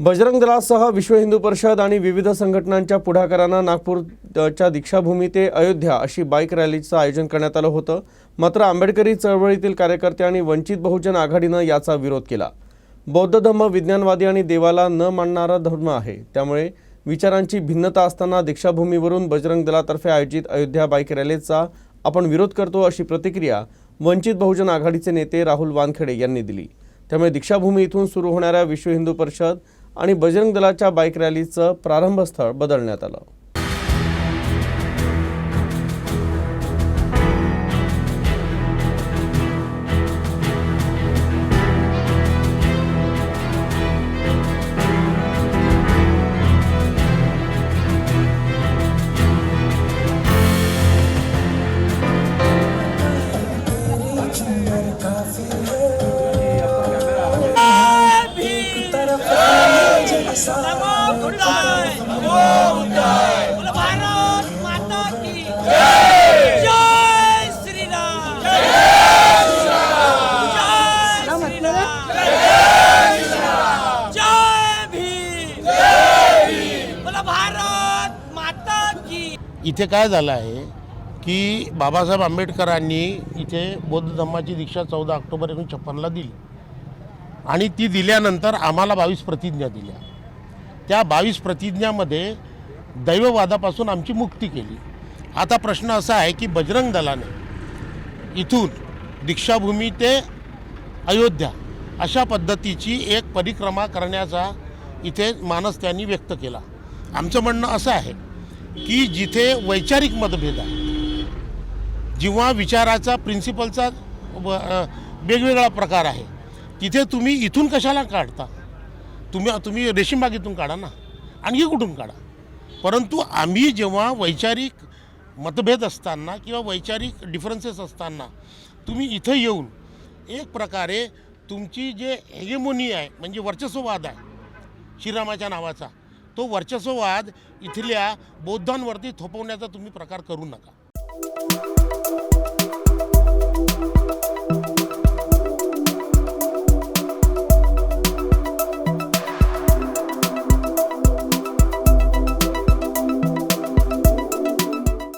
बजरंग दलासह विश्व हिंदू परिषद आणि विविध संघटनांच्या पुढाकारानं नागपूरच्या दीक्षाभूमी ते अयोध्या अशी बाईक रॅलीचं आयोजन करण्यात आलं होतं. मात्र आंबेडकरी चळवळीतील कार्यकर्ते आणि वंचित बहुजन आघाडीनं याचा विरोध केला. बौद्ध धर्म विज्ञानवादी आणि देवाला न मानणारा धर्म आहे. त्यामुळे विचारांची भिन्नता असताना दीक्षाभूमीवरून बजरंग दलातर्फे आयोजित अयोध्या बाईक रॅलीचा आपण विरोध करतो अशी प्रतिक्रिया वंचित बहुजन आघाडीचे नेते राहुल वानखेडे यांनी दिली. त्यामुळे दीक्षाभूमी इथून सुरू होणाऱ्या विश्व हिंदू परिषद आणि बजरंग दलाच्या बाईक रॅलीचं प्रारंभस्थळ बदलण्यात आलं. इथे काय झालं आहे की बाबासाहेब आंबेडकरांनी इथे बौद्ध धर्माची दीक्षा चौदा ऑक्टोबर एकोणीसशे छप्पनला दिली. आणि ती दिल्यानंतर आम्हाला बावीस प्रतिज्ञा दिल्या. त्या बावीस प्रतिज्ञामध्ये दैववादापासून आमची मुक्ती केली. आता प्रश्न असा आहे की बजरंग दलाने इथून दीक्षाभूमी ते अयोध्या अशा पद्धतीची एक परिक्रमा करण्याचा इथे मानस त्यांनी व्यक्त केला. आमचं म्हणणं असं आहे की जिथे वैचारिक मतभेद आहे जेव्हा विचाराचा प्रिन्सिपलचा व- वेगवेगळा प्रकार आहे तिथे तुम्ही इथून कशाला काढता? तुम्ही तुम्ही रेशीमबागेतून काढा ना. आणखी कुठून काढा? परंतु आम्ही जेव्हा वैचारिक मतभेद असताना किंवा वैचारिक डिफरन्सेस असताना तुम्ही इथं येऊन एक प्रकारे तुमची जे हेगेमोनी आहे म्हणजे वर्चस्ववाद आहे श्रीरामाच्या नावाचा तो वर्चस्ववाद इथल्या बौद्धांवरती थोपवण्याचा तुम्ही प्रकार करू नका.